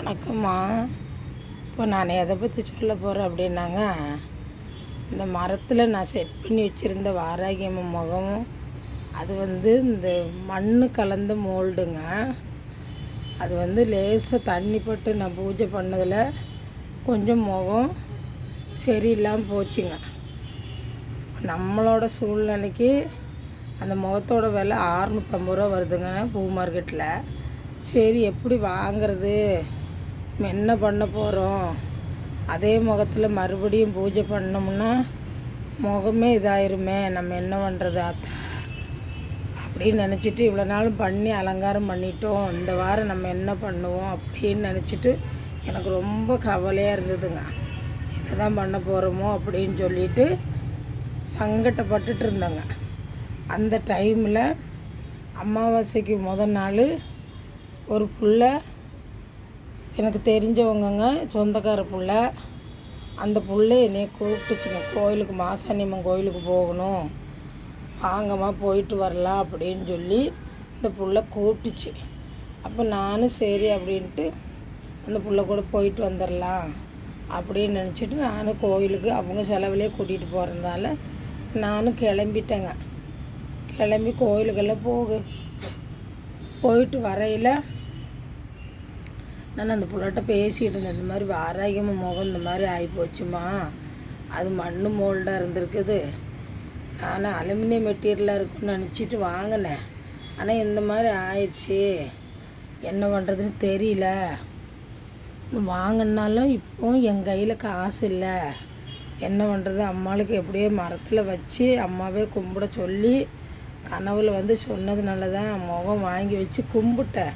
வணக்கம்மா. இப்போ நான் எதை பற்றி சொல்ல போகிறேன் அப்படின்னாங்க. இந்த மரத்தில் நான் செட் பண்ணி வச்சுருந்த வாராகியம்ம முகம் அது வந்து இந்த மண் கலந்த மோல்டுங்க. அது வந்து லேசாக தண்ணி பட்டு நான் பூஜை பண்ணதில் கொஞ்சம் முகம் சரியில்லாமல் போச்சுங்க. நம்மளோட சூழ்நிலைக்கு அந்த முகத்தோட விலை ஆறுநூற்றம்பது ரூபா வருதுங்க பூ மார்க்கெட்டில் சரி எப்படி வாங்கிறது? என்ன பண்ண போகிறோம் அதே முகத்தில் மறுபடியும் பூஜை பண்ணோம்னா முகமே இதாயிருமே. நம்ம என்ன பண்ணுறது அப்படின்னு நினச்சிட்டு இவ்வளோ நாளும் பண்ணி அலங்காரம் பண்ணிட்டோம். இந்த வாரம் நம்ம என்ன பண்ணுவோம் அப்படின்னு நினச்சிட்டு எனக்கு ரொம்ப கவலையாக இருந்ததுங்க. என்ன தான் பண்ண போகிறோமோ அப்படின்னு சொல்லிட்டு சங்கட்டப்பட்டுட்டு இருந்தேங்க. அந்த டைமில் அமாவாசைக்கு முதல் நாள் ஒரு புள்ள எனக்கு தெரிஞ்சவங்கங்க சொந்தக்கார பிள்ள. அந்த பிள்ளை என்னை கூப்பிட்டுச்சுங்க. கோயிலுக்கு மாசாணியம்மன் கோயிலுக்கு போகணும். வாங்கம்மா போயிட்டு வரலாம் அப்படின்னு சொல்லி அந்த புள்ள கூப்பிட்டுச்சு. அப்போ நானும் சரி அப்படின்ட்டு அந்த புள்ள கூட போயிட்டு வந்துடலாம் அப்படின்னு நினச்சிட்டு நானும் கோயிலுக்கு அவங்க செலவுலேயே கூட்டிகிட்டு போகிறதுனால நானும் கிளம்பிட்டேங்க. கிளம்பி கோயிலுக்கெல்லாம் போகு போயிட்டு வரையில் நான் அந்த புள்ளட்ட பேசிகிட்டு இருந்தேன். இந்த மாதிரி வாராகியம்ம முகம் இந்த மாதிரி ஆகிப்போச்சுமா அது மண் மோல்டாக இருந்திருக்குது. நான் அலுமினியம் மெட்டீரியலாக இருக்குன்னு நினச்சிட்டு வாங்கினேன். ஆனால் இந்த மாதிரி ஆயிடுச்சு. என்ன பண்ணுறதுன்னு தெரியல. வாங்கினாலும் இப்போ என் கையில் காசு இல்லை. என்ன பண்ணுறது அம்மாளுக்கு எப்படியோ மரத்தில் வச்சு அம்மாவே கும்பிட சொல்லி கனவில் வந்து சொன்னதுனால தான் முகம் வாங்கி வச்சு கும்பிட்டேன்.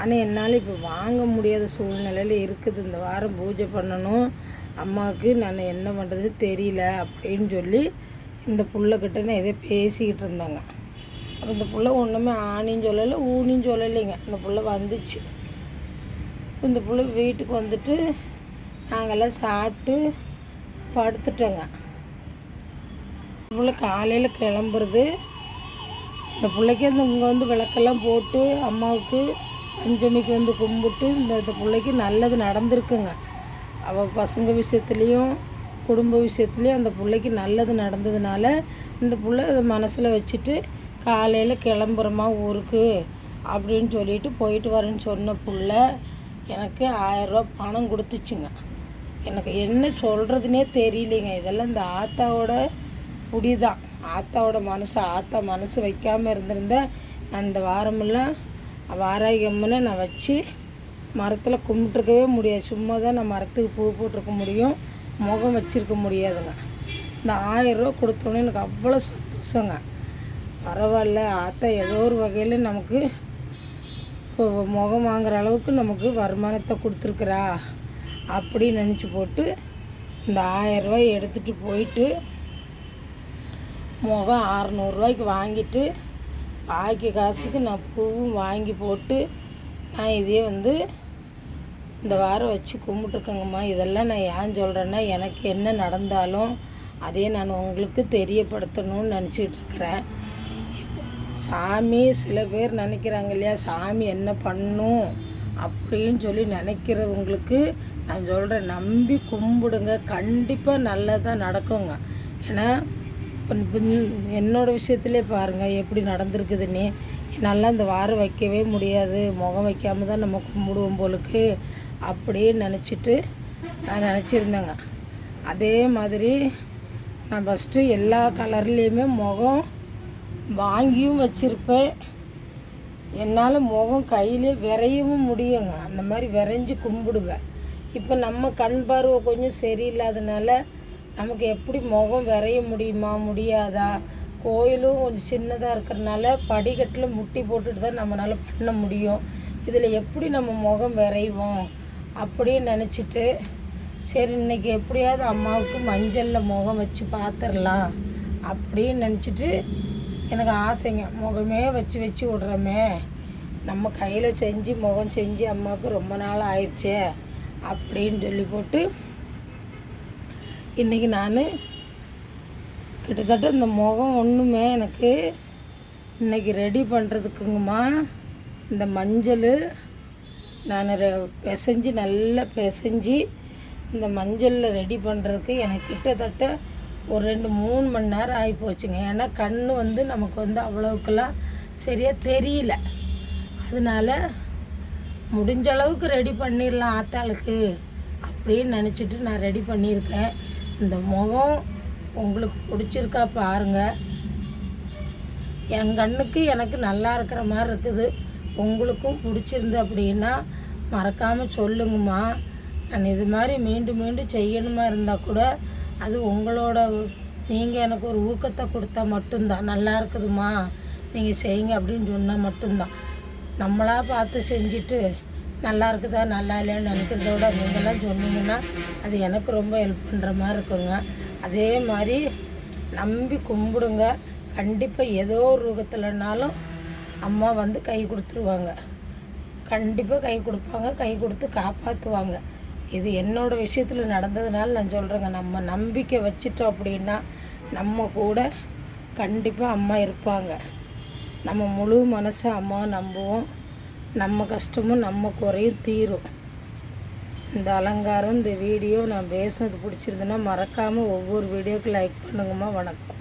ஆனால் என்னால் இப்போ வாங்க முடியாத சூழ்நிலையில் இருக்குது. இந்த வாரம் பூஜை பண்ணணும். அம்மாவுக்கு நான் என்ன பண்ணுறதுன்னு தெரியல அப்படின்னு சொல்லி இந்த புள்ளக்கிட்ட நான் எதோ பேசிக்கிட்டு இருந்தாங்க. அப்போ இந்த புள்ள ஒன்றுமே ஆணின்னு சொல்லலை ஊனின்னு சொல்லலைங்க. இந்த புள்ள வந்துச்சு. இந்த புள்ள வீட்டுக்கு வந்துட்டு நாங்கள்லாம் சாப்பிட்டு படுத்துட்டோங்க. இந்த புள்ள காலையில் கிளம்புறது. இந்த பிள்ளைக்கு அந்த இங்கே வந்து விளக்கெல்லாம் போட்டு அம்மாவுக்கு பஞ்சமிக்கு வந்து கும்பிட்டு இந்த இந்த பிள்ளைக்கு நல்லது நடந்திருக்குங்க. அவள் பசங்க விஷயத்துலேயும் குடும்ப விஷயத்துலேயும் அந்த பிள்ளைக்கு நல்லது நடந்ததுனால இந்த பிள்ளை அதை மனசில் வச்சுட்டு காலையில் கிளம்புறமா ஊருக்கு அப்படின்னு சொல்லிட்டு போயிட்டு வரேன்னு சொன்ன புள்ள எனக்கு ஆயரூவா பணம் கொடுத்துச்சுங்க. எனக்கு என்ன சொல்கிறதுனே தெரியலைங்க. இதெல்லாம் இந்த ஆத்தாவோட புடி தான் ஆத்தாவோட மனசு ஆத்தா மனசு வைக்காமல் இருந்திருந்தா அந்த வாரமெல்லாம் வாராகி அம்மனை நான் வச்சு மரத்தில் கும்பிட்ருக்கவே முடியாது. சும்மா தான் நான் மரத்துக்கு பூ போட்டிருக்க முடியும். முகம் வச்சுருக்க முடியாதுங்க. இந்த ஆயிரரூவா கொடுத்தோன்னே எனக்கு அவ்வளோ சந்தோஷங்க. பரவாயில்ல ஆத்தா ஏதோ ஒரு வகையில் நமக்கு முகம் வாங்குற அளவுக்கு நமக்கு வருமானத்தை கொடுத்துருக்குறா அப்படின்னு நினச்சி போட்டு இந்த ஆயிரரூவாய் எடுத்துகிட்டு போயிட்டு முகம் அறநூறுரூவாய்க்கு வாங்கிட்டு பாக்கி காசுக்கு நான் பூவும் வாங்கி போட்டு நான் இதே வந்து இந்த வாரம் வச்சு கும்பிட்ருக்கேங்கம்மா இதெல்லாம் நான் ஏன் சொல்கிறேன்னா எனக்கு என்ன நடந்தாலும் அதே நான் உங்களுக்கு தெரியப்படுத்தணும்னு நினச்சிக்கிட்டு இருக்கிறேன் சாமி சில பேர் நினைக்கிறாங்க இல்லையா சாமி என்ன பண்ணும் அப்படின்னு சொல்லி நினைக்கிறவங்களுக்கு நான் சொல்கிறேன் நம்பி கும்பிடுங்க. கண்டிப்பாக நல்லதாக நடக்குங்க. ஏன்னா என்னோடய இப்ப பாருங்கள் எப்படி நடந்திருக்குதுன்னு. என்னால் அந்த வாரம் வைக்கவே முடியாது. முகம் வைக்காமல் தான் நம்ம கும்பிடுவோம் போலுக்கு. அப்படின்னு நினச்சிட்டு நான் நினச்சிருந்தேங்க. அதே மாதிரி நான் ஃபஸ்ட்டு எல்லா கலர்லேயுமே முகம் வாங்கியும் வச்சுருப்பேன். என்னால் முகம் கையிலே விரையவும் முடியுங்க. அந்த மாதிரி விரைஞ்சி கும்பிடுவேன். இப்போ நம்ம கண் பார்வை கொஞ்சம் சரியில்லாதனால நமக்கு எப்படி முகம் விரைய முடியுமா முடியாதா? கோயிலும் கொஞ்சம் சின்னதாக இருக்கிறனால படிக்கட்டில் முட்டி போட்டுட்டு தான் நம்மளால் பண்ண முடியும். இதில் எப்படி நம்ம முகம் விரைவோம் அப்படின்னு நினச்சிட்டு சரி இன்னைக்கு எப்படியாவது அம்மாவுக்கு மஞ்சளில் முகம் வச்சு பார்த்துடலாம் அப்படின்னு நினச்சிட்டு எனக்கு ஆசைங்க. முகமே வச்சு வச்சு விட்றோமே. நம்ம கையில் செஞ்சு முகம் செஞ்சு அம்மாவுக்கு ரொம்ப நாள் ஆயிடுச்சே அப்படின்னு சொல்லி போட்டு இன்றைக்கி நான் கிட்டத்தட்ட இந்த முகம் ஒன்றுமே எனக்கு இன்றைக்கி ரெடி பண்ணுறதுக்குங்கம்மா இந்த மஞ்சள் நான் ரெ- பிசைஞ்சு நல்லா பிசைஞ்சு இந்த மஞ்சளில் ரெடி பண்ணுறதுக்கு எனக்கு கிட்டத்தட்ட ஒரு ரெண்டு மூணு மணி நேரம் ஆகி போச்சுங்க ஏன்னா கண் வந்து நமக்கு வந்து அவ்வளவுக்கெல்லாம் சரியாக தெரியல. அதனால முடிஞ்ச அளவுக்கு ரெடி பண்ணிடலாம் ஆத்தாளுக்கு அப்படின்னு நினச்சிட்டு நான் ரெடி பண்ணியிருக்கேன். இந்த முகம் உங்களுக்கு பிடிச்சிருக்கா பாருங்கள் என் கண்ணுக்கு எனக்கு நல்லா இருக்கிற மாதிரி இருக்குது. உங்களுக்கும் பிடிச்சிருந்து அப்படின்னா மறக்காமல் சொல்லுங்கம்மா. நான் இது மாதிரி மீண்டும் மீண்டும் செய்யணுமா இருந்தால் கூட அது உங்களோட நீங்கள் எனக்கு ஒரு ஊக்கத்தை கொடுத்தா மட்டும்தான். நல்லா இருக்குதுமா நீங்கள் செய்யுங்க அப்படின்னு சொன்னால் மட்டும்தான். நம்மளாக பார்த்து செஞ்சுட்டு நல்லா இருக்குதா நல்லா இல்லையான்னு நினைக்கிறத விட நீங்களாம் சொன்னீங்கன்னா அது எனக்கு ரொம்ப ஹெல்ப் பண்ணுற மாதிரி இருக்குங்க. அதே மாதிரி நம்பி கும்பிடுங்க. கண்டிப்பாக ஏதோ ஒரு ரூபத்துலனாலும் அம்மா வந்து கை கொடுத்துருவாங்க. கண்டிப்பாக கை கொடுப்பாங்க. கை கொடுத்து காப்பாற்றுவாங்க இது என்னோடய விஷயத்தில் நடந்ததுனால நான் சொல்கிறேங்க நம்ம நம்பிக்கை வச்சிட்டோம் அப்படின்னா நம்ம கூட கண்டிப்பாக அம்மா இருப்பாங்க. நம்ம முழு மனசை அம்மா நம்புவோம். நம்ம கஷ்டமும் நம்ம குறையும் தீரும். இந்த அலங்காரம் இந்த வீடியோ நான் பேசுனது பிடிச்சிருந்துன்னா மறக்காமல் ஒவ்வொரு வீடியோக்கு லைக் பண்ணுங்கம்மா. வணக்கம்.